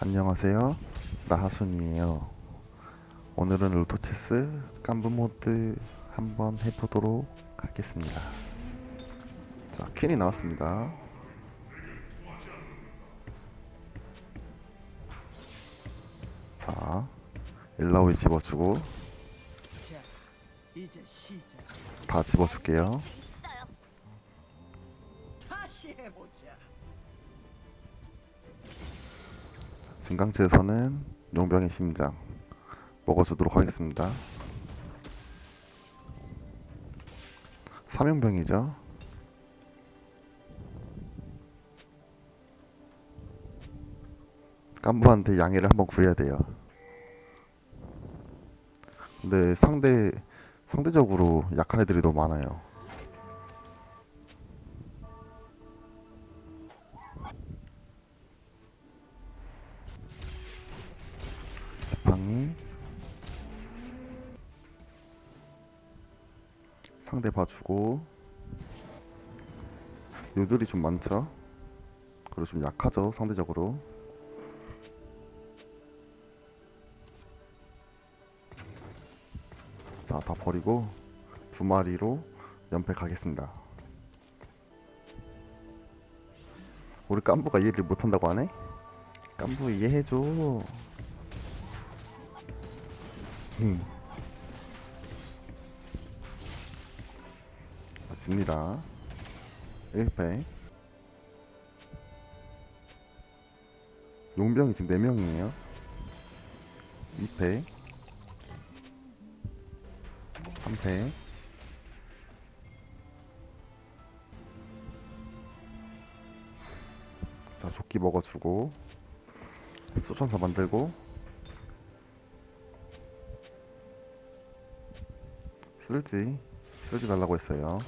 안녕하세요. 나하순이에요. 오늘은 로토체스 깐부 모드 한번 해보도록 하겠습니다. 자, 퀸이 나왔습니다. 자, 일라오이 집어주고. 다 집어줄게요. 진강체에서는 용병의 심장 먹어주도록 하겠습니다. 삼용병이죠. 깐부한테 양해를 한번 구해야 돼요. 근데 상대 상대적으로 약한 애들이 너무 많아요. 상대 봐주고. 요들이 좀 많죠? 그리고 좀 약하죠 상대적으로. 자 다 버리고 두 마리로 연패 가겠습니다. 우리 깐부가 이해를 못한다고 하네? 깐부 이해해줘 집니다. 1패. 용병이 지금 4명이에요. 2패. 3패. 자, 조끼 먹어주고. 소천사 만들고. 쓸지 쓸지 달라고 했어요.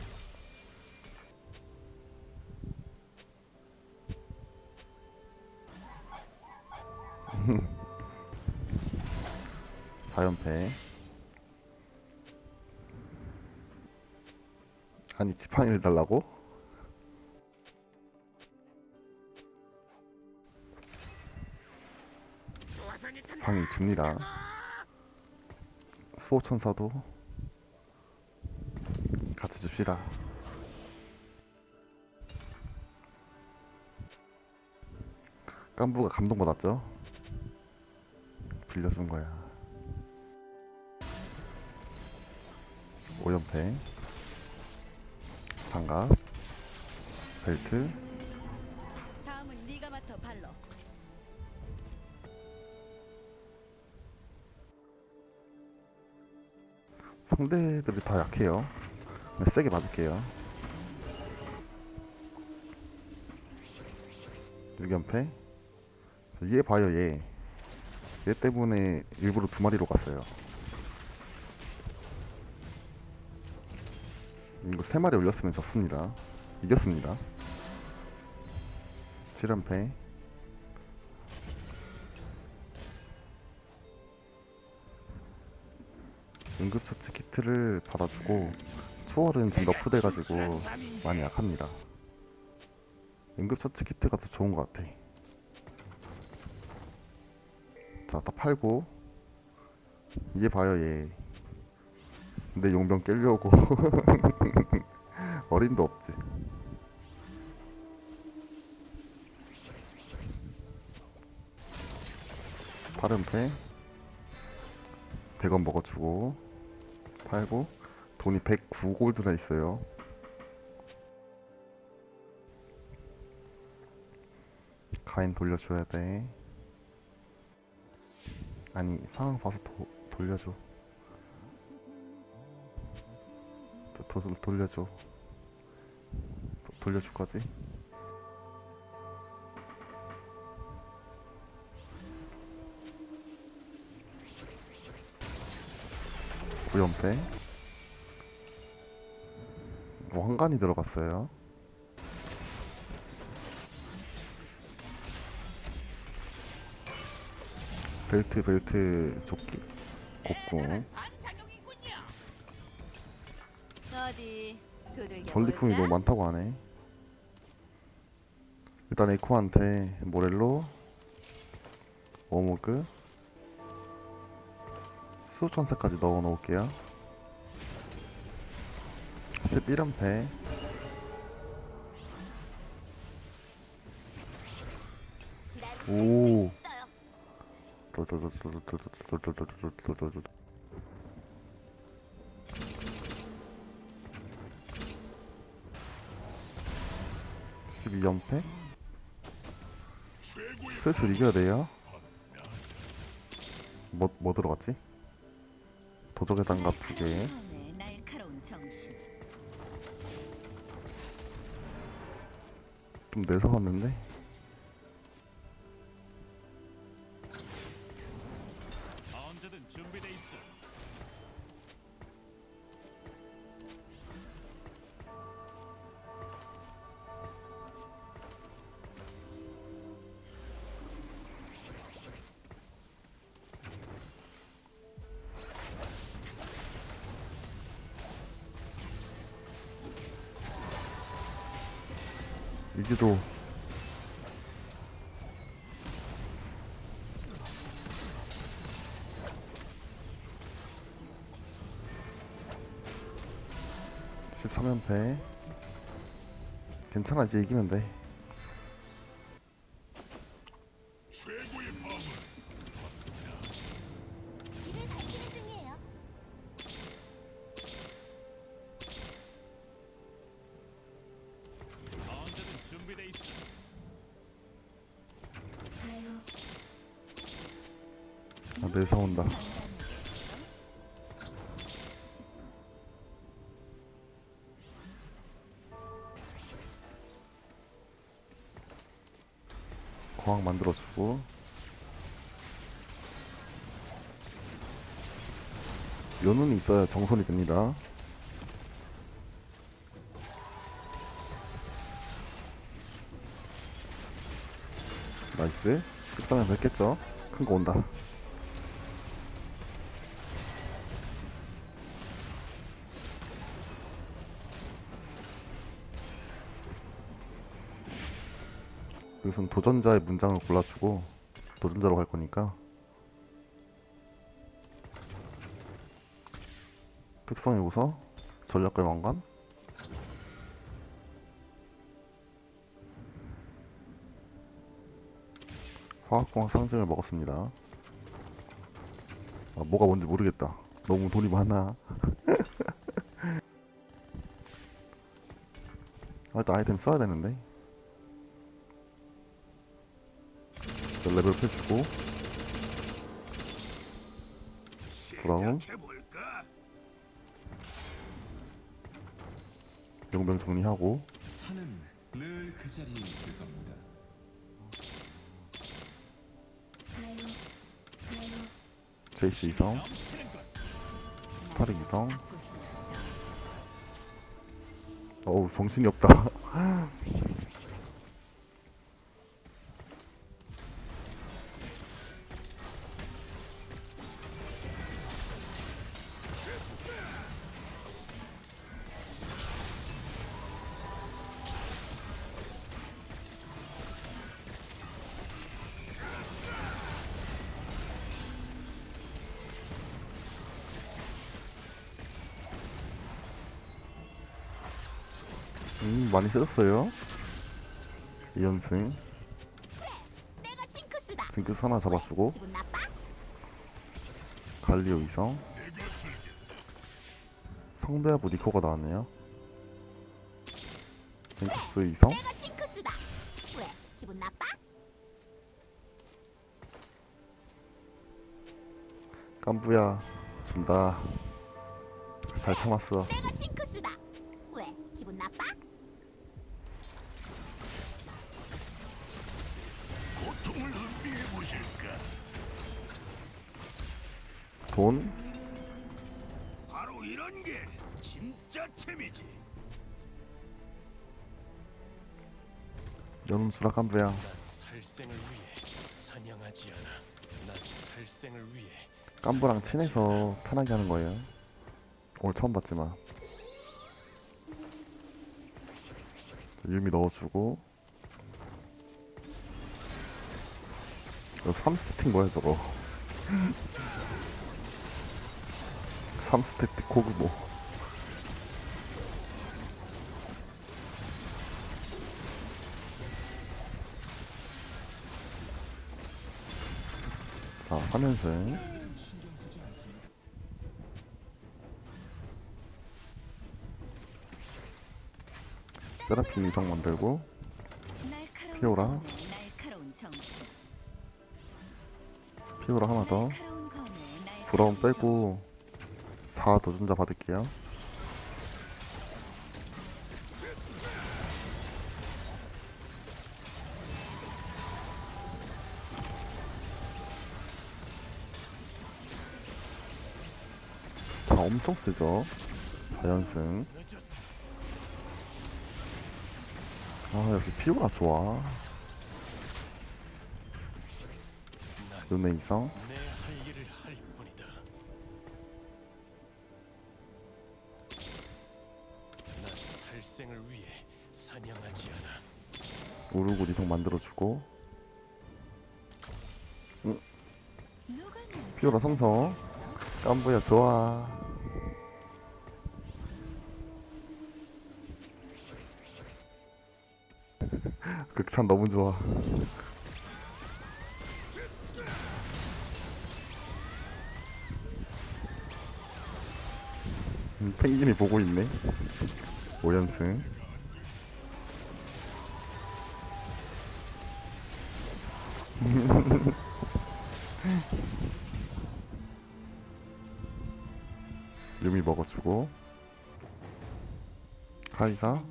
사연패 아니 지팡이를 달라고? 지팡이 줍니다. 수호천사도 줍시다. 깐부가 감동받았죠? 빌려준 거야. 오연패, 장갑, 벨트, 다음은 네가 맡아 발로. 상대들이 다 약해요. 그냥 세게 맞을게요. 6연패. 얘 봐요, 얘. 얘 때문에 일부러 두 마리로 갔어요. 이거 세 마리 올렸으면 졌습니다. 이겼습니다. 7연패. 응급처치 키트를 받아주고 추월은 지금 너프돼가지고 많이 약합니다. 응급처치 키트가 더 좋은 것 같아. 자, 다 팔고 얘 봐요 얘. 근데 용병 깰려고 어림도 없지. 다른 패 100원 먹어주고 팔고 돈이 109골드나 있어요. 가인 돌려줘야 돼. 아니 상황 봐서 도, 돌려줘. 도, 도, 돌려줘. 도, 돌려줄 거지? 구연패 뭐 한간이 들어갔어요. 벨트 벨트 조끼 곡궁 전리품이 너무 많다고 하네. 일단 에코한테 모렐로 워머그 수천사까지 넣어 놓을게요 11연패 오 십이 연패 슬슬 이겨야 돼요. 뭐, 뭐 들어갔지? 도적의 단갑 두 개. 좀 내서 왔는데. 이기죠. 십삼 연패 괜찮아 이제 이기면 돼. 온다. 거항 만들어주고 요눈이 있어야 정손이 됩니다. 나이스. 13면 뵙겠죠? 큰 거 온다. 여기선 도전자의 문장을 골라주고 도전자로 갈 거니까. 특성의 우서 전략의 왕관. 화학공학 상징을 먹었습니다. 아, 뭐가 뭔지 모르겠다. 너무 돈이 많아. 아, 일단 아이템 써야 되는데 자, 레벨 펴주고. 브라운. 용병 정리하고. 산은 늘 그 자리에 있을 겁니다. 제이스 이성. 타릭 이성. 어우 정신이 없다 음 많이 쓰였어요 2연승 내가 징크스다. 징크스 하나 잡아주고? 갈리오 이성 성배하부 니코가 나왔네요 징크스 이성? 깐부야 준다 잘 참았어. 왜? 기분 나빠? 돈? 바로 이런 게 진짜 재미지. 연수라 깐부야 난 살생을 위해 사냥하지 않아. 난 살생을 위해 깐부랑 친해서 편하게 하는 거예요? 오늘 처음 봤지만. 유미 넣어주고 3스택인 거야 저거. 3스택 코그모. 자 3연승. 세라핌 이성 만들고 피오라. 피오라 하나 더. 브라운. 빼고 4 도전자 받을게요. 자 엄청 세죠? 4연승. 아 역시 피오라 좋아 우르고 이성 만들어주고. 날 피오라 삼성 깜부야 좋아. 극찬 너무 좋아 펭귄이 보고 있네. 5연승. 유미 먹어주고. 카이사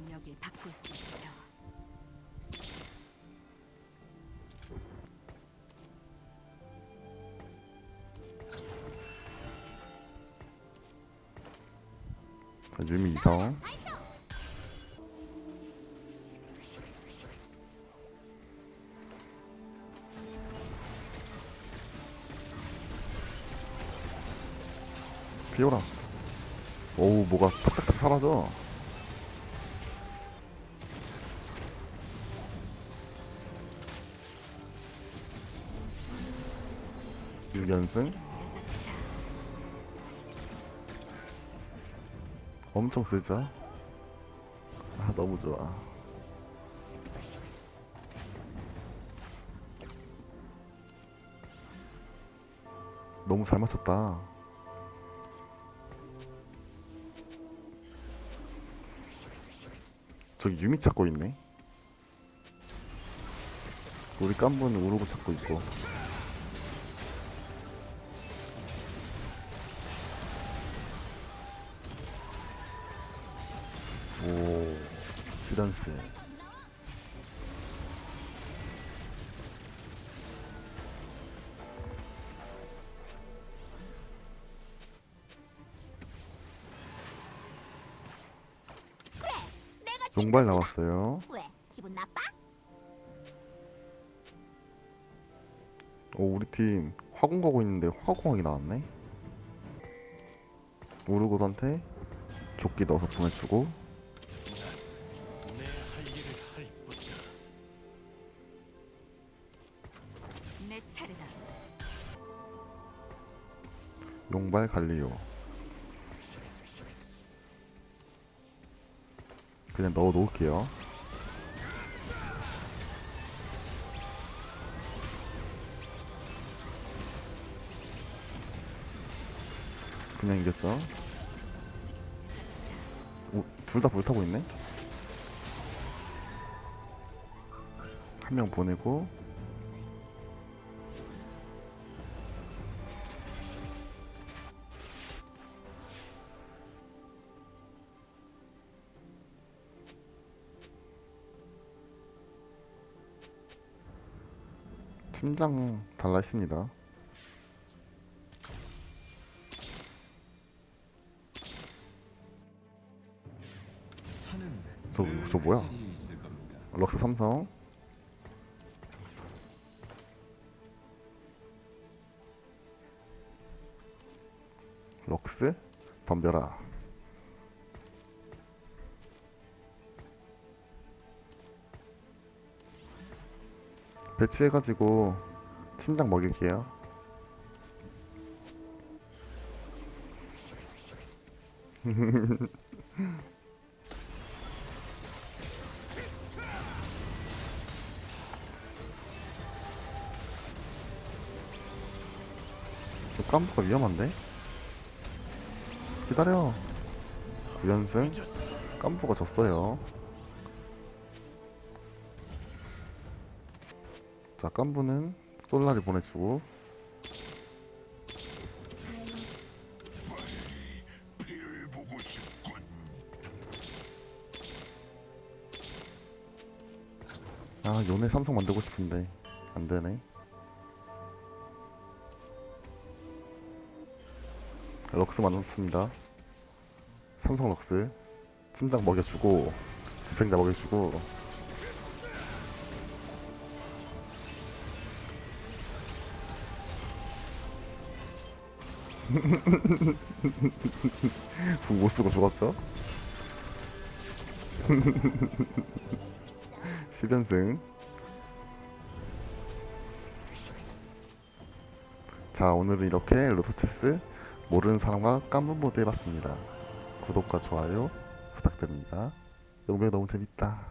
이성 피오라. 오우 뭐가 탁탁탁 사라져. 육연승 엄청 세죠? 아 너무 좋아. 너무 잘 맞췄다. 저기 유미 찾고 있네. 우리 깐부는 우르고 찾고 있고 지단스 그래, 내가 징크스다. 용발 나왔어요 왜? 기분 나빠? 오 우리 팀 화공 가고 있는데 화공하기 나왔네 우르고한테 조끼 넣어서 보내주고 용발 갈리오 그냥 넣어 놓을게요. 그냥 이겼죠 둘다 불타고 있네? 한 명 보내고 팀장 달라 했습니다. 산은 저- 늘저 뭐야? 럭스 삼성 럭스 덤벼라 배치해가지고 팀장 먹일게요. 저 깜부가 위험한데? 기다려. 9연승 깜부가 졌어요. 자, 깜부는 솔라를 보내주고 아, 요네 삼성 만들고 싶은데 안 되네. 럭스 만났습니다. 삼성 럭스 팀장 먹여주고 집행자 먹여주고 못 쓰고 죽었죠? 10연승. 자 오늘은 이렇게 로토체스 모르는 사람과 깐문 모드 해봤습니다. 구독과 좋아요 부탁드립니다. 영명 너무 재밌다